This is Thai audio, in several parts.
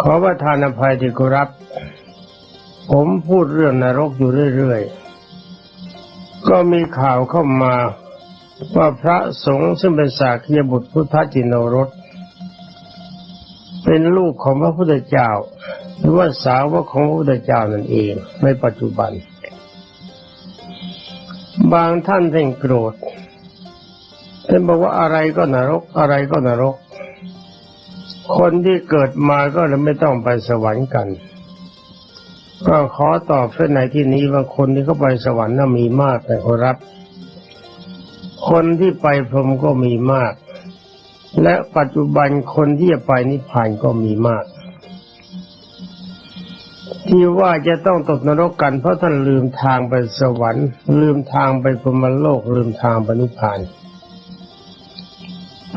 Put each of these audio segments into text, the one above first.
ขอประทานอภัยที่เคารพผมพูดเรื่องนรกอยู่เรื่อยๆ ก็มีข่าวเข้ามาว่าพระสงฆ์ซึ่งเป็นสาคียบุตรพุทธจินโนรส เป็นลูกของพระพุทธเจ้า หรือว่าสาวกของพระพุทธเจ้านั่นเองในปัจจุบัน บางท่านท่านโกรธท่านบอกว่าอะไรก็นรกอะไรก็นรก คนที่เกิดมาก็เลยไม่ต้องไปสวรรค์กัน ก็ขอตอบเพื่อในที่นี้ว่าคนที่เขาไปสวรรค์น่ะมีมากแต่ขอรับ คนที่ไปพรหมก็มีมาก และปัจจุบันคนที่จะไปนิพพานก็มีมาก ที่ว่าจะต้องตกนรกกันเพราะท่านลืมทางไปสวรรค์ ลืมทางไปพรหมโลก ลืมทางไปนิพพาน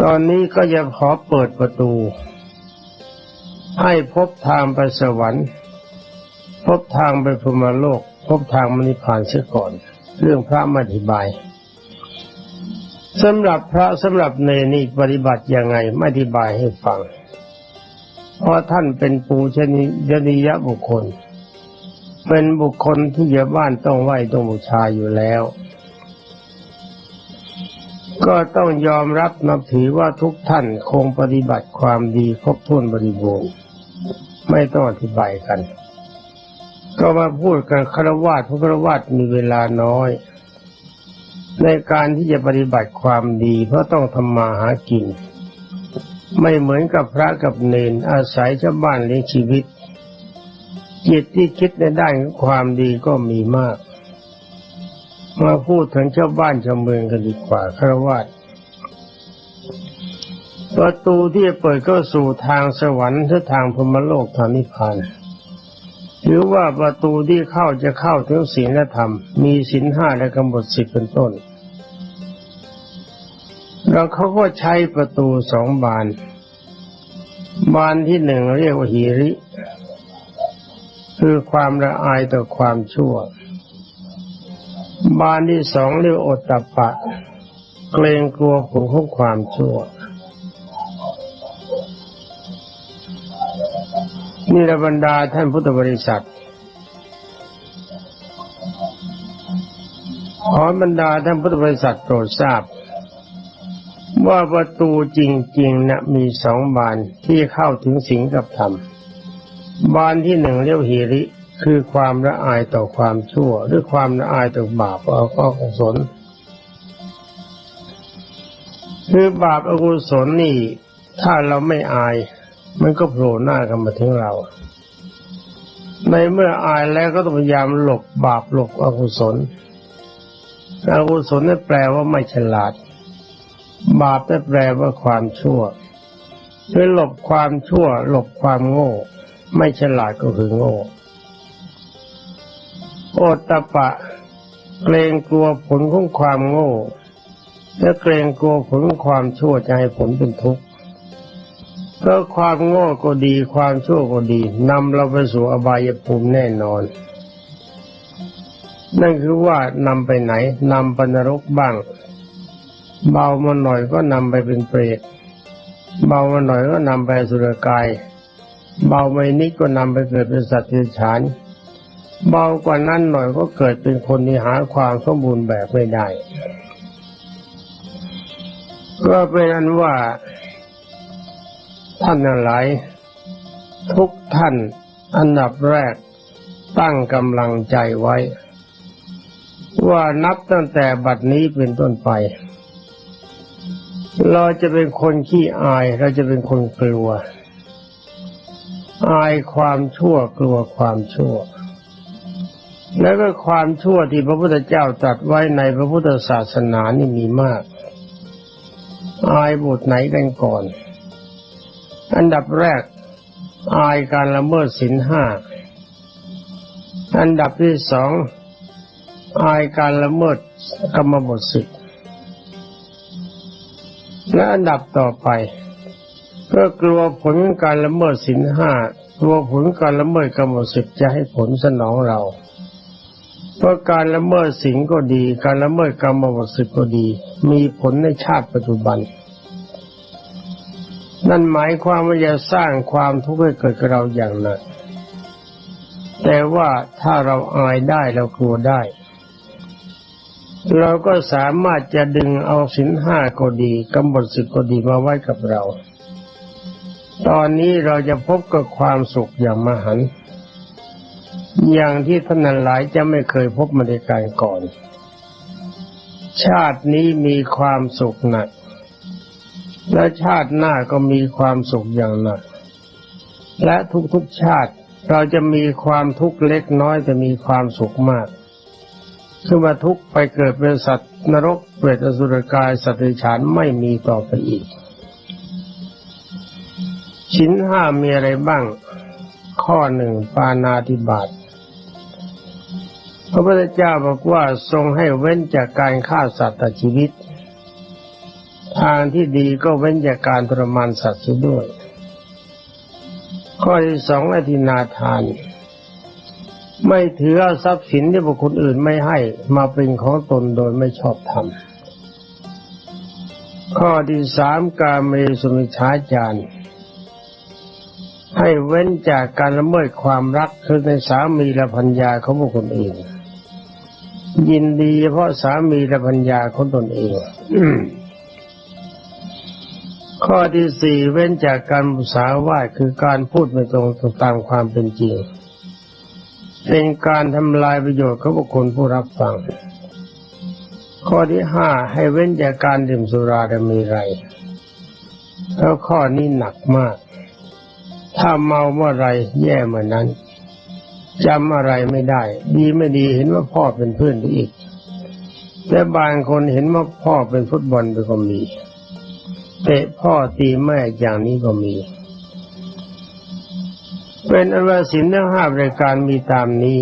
ตอนนี้ก็จะขอเปิดประตู ให้พบทางไปสวรรค์ พบทางไปพรหมโลก พบทางมนิพพานเสียก่อน เรื่องพระมอธิบายสำหรับพระสำหรับเนนี่ปฏิบัติยังไงไม่อธิบายให้ฟัง เพราะท่านเป็นปูชนียนิยบุคคล เป็นบุคคลที่ชาวบ้านต้องไหว้ต้องบูชาอยู่แล้ว ก็ต้องยอมรับนับถือว่าทุกท่านคงปฏิบัติความดีครบถ้วนบริบูรณ์ ไม่ต้องอธิบายกัน ก็มาพูดกันคารวะทุกคารวะมีเวลาน้อย ในการที่จะปฏิบัติความดี เพราะต้องทำมาหากิน ไม่เหมือนกับพระกับเนนอาศัยชาวบ้านเลี้ยงชีวิตจิตที่คิดในด้านของความดีก็มีมาก มาพูดถึงชาวบ้านชาวเมืองกันดีกว่าคารวะ ประตูที่จะเปิดก็สู่ทางสวรรค์หรือทางพรมโลกทางนิพพานหรือว่าประตูที่เข้าจะเข้าถึงศีลธรรม มีศีลห้าและกำหนดสิบเป็นต้น แล้วเขาก็ใช้ประตูสองบาน บานที่หนึ่งเรียกว่าหีริ คือความละอายต่อความชั่ว บานที่สองเรียกโอตตปปะ เกรงกลัวผลของความชั่ว นี่ระบรรดาท่านพุทธบริษัท ขอบรรดาท่านพุทธบริษัทโปรดทราบ ว่าประตูจริงๆนะมีสองบานที่เข้าถึงสิงกับธรรม บานที่หนึ่งเรียกหิริ คือความละอายต่อความชั่ว หรือความละอายต่อบาปเอาก็กุศลคือบาปอกุศลนี่ ถ้าเราไม่อาย มันก็โผล่หน้ากันมาถึงเรา ในเมื่ออายแล้วก็ต้องพยายามหลบบาปหลบอกุศลอกุศลนั่นแปลว่าไม่ฉลาด บาปนั่นแปลว่าความชั่วเพื่อหลบความชั่ว หลบความโง่ ไม่ฉลาดก็คือโง่ โอตตะปะ เกรงกลัวผลของความโง่และเกรงกลัวผลของความชั่วจะให้ผลเป็นทุกข์ ก็ความโง่ก็ดีความชั่วก็ดีนำเราไปสู่อบายภูมิแน่นอน นั่นคือว่านำไปไหนนำไปนรกบ้าง เบามาหน่อยก็นำไปเป็นเปรตเบามาหน่อยก็นำไปสุรกาย เบาไม่นิดก็นำไปเกิดเป็นสัตว์ที่ฉานเบากว่านั้นหน่อยก็เกิดเป็นคนที่หาความสมบูรณ์แบบไม่ได้ ก็เป็นอันว่า ท่านหลาย ทุกท่านอันดับแรกตั้งกำลังใจไว้ ว่านับตั้งแต่บัดนี้เป็นต้นไป เราจะเป็นคนขี้อายเราจะเป็นคนกลัว อายความชั่วกลัวความชั่ว แล้วก็ความชั่วที่พระพุทธเจ้าตรัสไว้ในพระพุทธศาสนานี่มีมาก อายบทไหนกันก่อน อันดับแรก อายการละเมิดศีลห้า อันดับที่สองอายการละเมิดกรรมบทสิทธิ์และอันดับต่อไปก็กลัวผลการละเมิดศีลห้ากลัวผลการละเมิดกรรมบทสิทธิ์จะให้ผลสนองเรา เพราะการละเมิดศีลก็ดี การละเมิดกรรมบทสิทธิ์ก็ดี มีผลในชาติปัจจุบัน นั่นหมายความว่าจะสร้างความทุกข์ให้เกิดกับเราอย่างหนักแต่ว่าถ้าเราอายได้เรากลัวได้ เราก็สามารถจะดึงเอาสินห้าก็ดีกำหนดสิบก็ดีมาไว้กับเรา ตอนนี้เราจะพบกับความสุขอย่างมหัน อย่างที่ท่านนั้นหลายจะไม่เคยพบมาในการก่อน ชาตินี้มีความสุขหนัก และชาติหน้าก็มีความสุขอย่างหนัก และทุกๆชาติเราจะมีความทุกข์เล็กน้อยแต่มีความสุขมากคือว่าทุกข์ไปเกิดเป็นสัตว์นรกเปรตอสุรกายสัตว์ฉานไม่มีต่อไปอีก ชิ้นห้ามีอะไรบ้าง ข้อหนึ่งปานาติบาตพระพุทธเจ้าบอกว่าทรงให้เว้นจากการฆ่าสัตว์ตัดชีวิต ทางที่ดีก็เว้นจากการทรมานสัตว์ด้วย ข้อที่สองอธินาทาน ไม่ถือเอาทรัพย์สินที่บุคคลอื่นไม่ให้มาเป็นของตนโดยไม่ชอบธรรมข้อที่สามการเมสุมิชาจารให้เว้นจากการละเมิดความรักคือในสามีและพัญญาของบุคคลอื่น ยินดีเฉพาะสามีและพัญญาของตนเอง ข้อที่สี่เว้นจากการสาวาทคือการพูดไม่ตรงตามความเป็นจริง เป็นการทำลายประโยชน์ของบุคคลผู้รับฟัง ข้อที่ห้าให้เว้นจากการดื่มสุราดมีไรแล้วข้อนี้หนักมาก ถ้าเมาเมื่อไรแย่เหมือนนั้นจำอะไรไม่ได้ ดีไม่ดีเห็นว่าพ่อเป็นเพื่อนอีกและบางคนเห็นว่าพ่อเป็นฟุตบอลไปก็มี เตะพ่อตีแม่อย่างนี้ก็มี เป็นอันว่าสินทั้งห้ารายการมีตามนี้